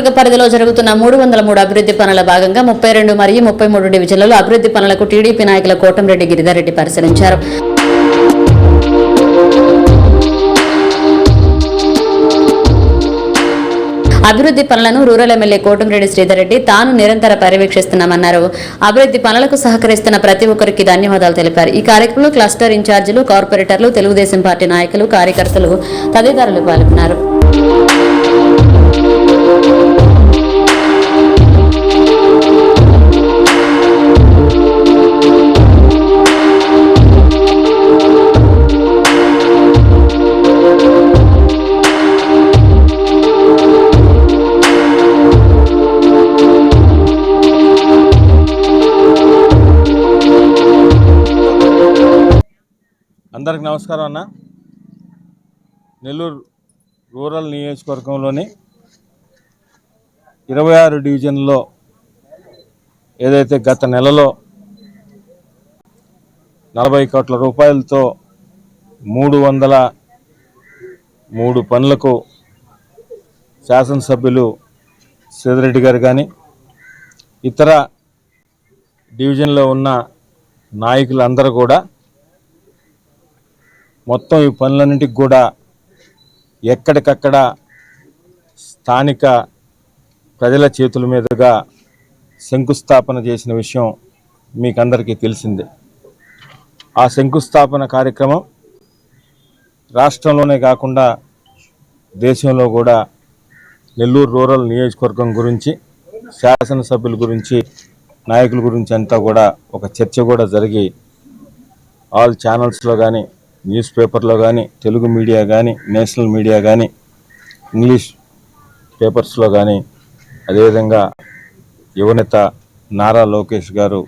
నియోజకవర్గ పరిధిలో జరుగుతున్న మూడు వందల మూడు అభివృద్ధి పనుల భాగంగా ముప్పై రెండు మరియు ముప్పై మూడు డివిజన్లలో అభివృద్ధి పనులకు టీడీపీ నాయకుల కోటంరెడ్డి గిరిధారెడ్డి పరిశీలించారు. అభివృద్ధి పనులను రూరల్ ఎమ్మెల్యే కోటంరెడ్డి శ్రీధర్రెడ్డి తాను నిరంతర పర్యవేక్షిస్తున్నామన్నారు. అభివృద్ధి పనులకు సహకరిస్తున్న ప్రతి ఒక్కరికి ధన్యవాదాలు తెలిపారు. ఈ కార్యక్రమంలో క్లస్టర్ ఇన్ఛార్జీలు కార్పొరేటర్లు తెలుగుదేశం పార్టీ నాయకులు కార్యకర్తలు తదితరులు పాల్గొన్నారు. అందరికి నమస్కారం అన్న. నెల్లూరు రూరల్ నియోజకవర్గంలోని ఇరవై ఆరు డివిజన్లో ఏదైతే గత నెలలో నలభై కోట్ల రూపాయలతో మూడు వందల మూడు పనులకు శాసనసభ్యులు శ్రీధరెడ్డి గారు కానీ ఇతర డివిజన్లో ఉన్న నాయకులందరూ కూడా మొత్తం ఈ పనులన్నింటికి కూడా ఎక్కడికక్కడ స్థానిక ప్రజల చేతుల మీదుగా శంకుస్థాపన చేసిన విషయం మీకు అందరికీ తెలిసిందే. ఆ శంకుస్థాపన కార్యక్రమం రాష్ట్రంలోనే కాకుండా దేశంలో కూడా నెల్లూరు రూరల్ నియోజకవర్గం గురించి శాసనసభ్యుల గురించి నాయకుల గురించి అంతా కూడా ఒక చర్చ కూడా జరిగి ఆల్ ఛానల్స్లో కానీ న్యూస్ పేపర్లో కానీ తెలుగు మీడియా కానీ నేషనల్ మీడియా కానీ ఇంగ్లీష్ పేపర్స్లో కానీ అదేవిధంగా యువనేత నారా లోకేష్ గారు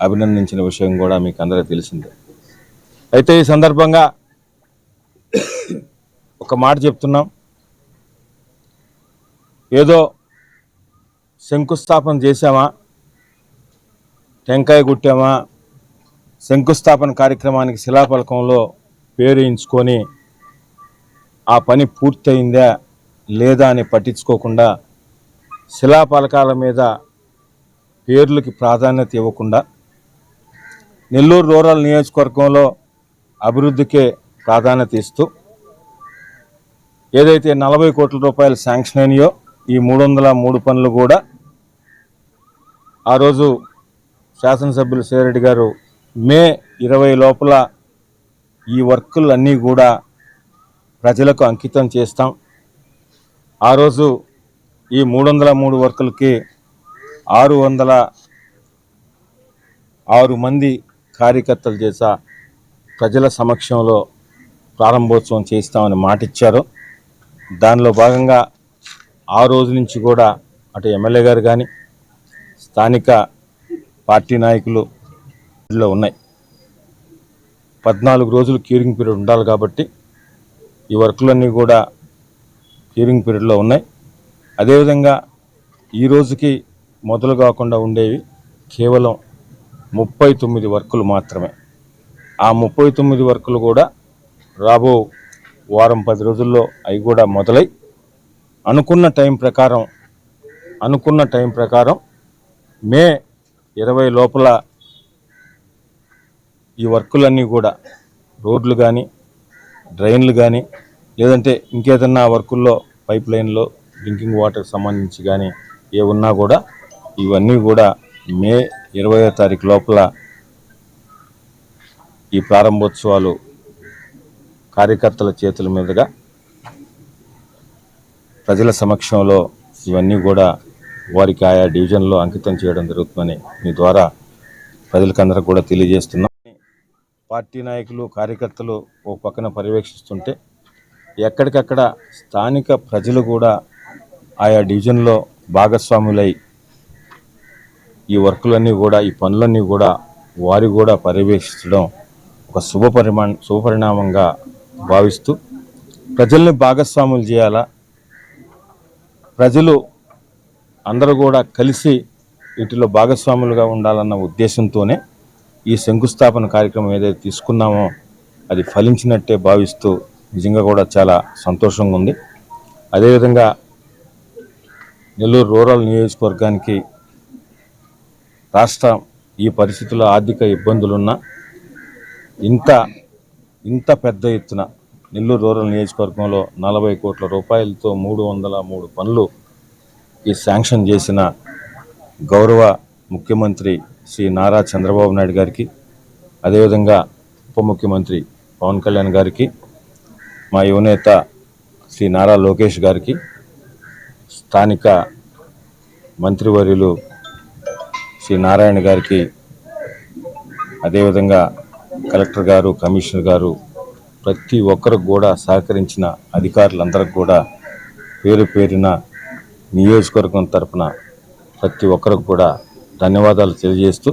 అభినందించిన విషయం కూడా మీకు అందరికీ తెలిసిందే. అయితే ఈ సందర్భంగా ఒక మాట చెప్తున్నాం. ఏదో శంకుస్థాపన చేశామా? టెంకాయ కుట్టామా? శంకుస్థాపన కార్యక్రమానికి శిలాఫలకంలో పేరు వేయించుకొని ఆ పని పూర్తయిందా లేదా అని పట్టించుకోకుండా శిలాపలకాల మీద పేర్లకి ప్రాధాన్యత ఇవ్వకుండా నెల్లూరు రూరల్ నియోజకవర్గంలో అభివృద్ధికే ప్రాధాన్యత ఇస్తూ ఏదైతే నలభై కోట్ల రూపాయలు శాంక్షన్ అయినాయో ఈ మూడు వందల మూడు పనులు కూడా ఆ రోజు శాసనసభ్యులు సేరెడ్డి గారు మే ఇరవై లోపల ఈ వర్కులు అన్నీ కూడా ప్రజలకు అంకితం చేస్తాం. ఆ రోజు ఈ మూడు వందల మూడు వర్కులకి ఆరు వందల ఆరు మంది కార్యకర్తలు చేసా ప్రజల సమక్షంలో ప్రారంభోత్సవం చేస్తామని మాటిచ్చారు. దానిలో భాగంగా ఆ రోజు నుంచి కూడా అటు ఎమ్మెల్యే గారు కానీ స్థానిక పార్టీ నాయకులు లో ఉన్నాయి. పద్నాలుగు రోజులు క్యూరింగ్ పీరియడ్ ఉండాలి కాబట్టి ఈ వర్కులన్నీ కూడా క్యూరింగ్ పీరియడ్లో ఉన్నాయి. అదేవిధంగా ఈ రోజుకి మొదలు కాకుండా ఉండేవి కేవలం ముప్పై తొమ్మిది వర్కులు మాత్రమే. ఆ ముప్పై తొమ్మిది వర్కులు కూడా రాబో వారం పది రోజుల్లో అవి కూడా మొదలై అనుకున్న టైం ప్రకారం అనుకున్న టైం ప్రకారం మే ఇరవై లోపల ఈ వర్కులన్నీ కూడా రోడ్లు కానీ డ్రైన్లు కానీ లేదంటే ఇంకేదన్నా వర్కుల్లో పైప్ లైన్లో డ్రింకింగ్ వాటర్ సంబంధించి కానీ ఏ ఉన్నా కూడా ఇవన్నీ కూడా మే ఇరవయో తారీఖు లోపల ఈ ప్రారంభోత్సవాలు కార్యకర్తల చేతుల మీదుగా ప్రజల సమక్షంలో ఇవన్నీ కూడా వారికి ఆయా డివిజన్లో అంకితం చేయడం జరుగుతుందని మీ ద్వారా ప్రజలకందరూ కూడా తెలియజేస్తున్నాం. పార్టీ నాయకులు కార్యకర్తలు ఓ పక్కన పర్యవేక్షిస్తుంటే ఎక్కడికక్కడ స్థానిక ప్రజలు కూడా ఆయా డివిజన్లో భాగస్వాములై ఈ వర్కులన్నీ కూడా ఈ పనులన్నీ కూడా వారు కూడా పర్యవేక్షించడం ఒక శుభ పరిమా శుభపరిణామంగా భావిస్తూ ప్రజల్ని భాగస్వాములు చేయాలా? ప్రజలు అందరూ కూడా కలిసి వీటిలో భాగస్వాములుగా ఉండాలన్న ఉద్దేశంతోనే ఈ శంకుస్థాపన కార్యక్రమం ఏదైతే తీసుకున్నామో అది ఫలించినట్టే భావిస్తూ నిజంగా కూడా చాలా సంతోషంగా ఉంది. అదేవిధంగా నెల్లూరు రూరల్ నియోజకవర్గానికి రాష్ట్రం ఈ పరిస్థితుల్లో ఆర్థిక ఇబ్బందులున్నా ఇంత ఇంత పెద్ద ఎత్తున నెల్లూరు రూరల్ నియోజకవర్గంలో నలభై కోట్ల రూపాయలతో మూడు వందల మూడు పనులు ఈ శాంక్షన్ చేసిన గౌరవ ముఖ్యమంత్రి శ్రీ నారా చంద్రబాబు నాయుడు గారికి అదేవిధంగా ఉప ముఖ్యమంత్రి పవన్ కళ్యాణ్ గారికి మా యువనేత శ్రీ నారా లోకేష్ గారికి స్థానిక మంత్రివర్యులు శ్రీ నారాయణ గారికి అదేవిధంగా కలెక్టర్ గారు కమిషనర్ గారు ప్రతి ఒక్కరికి కూడా సహకరించిన అధికారులందరికి కూడా పేరు పేరిన నియోజకవర్గం తరపున ప్రతి ఒక్కరికి కూడా ధన్యవాదాలు తెలియజేస్తూ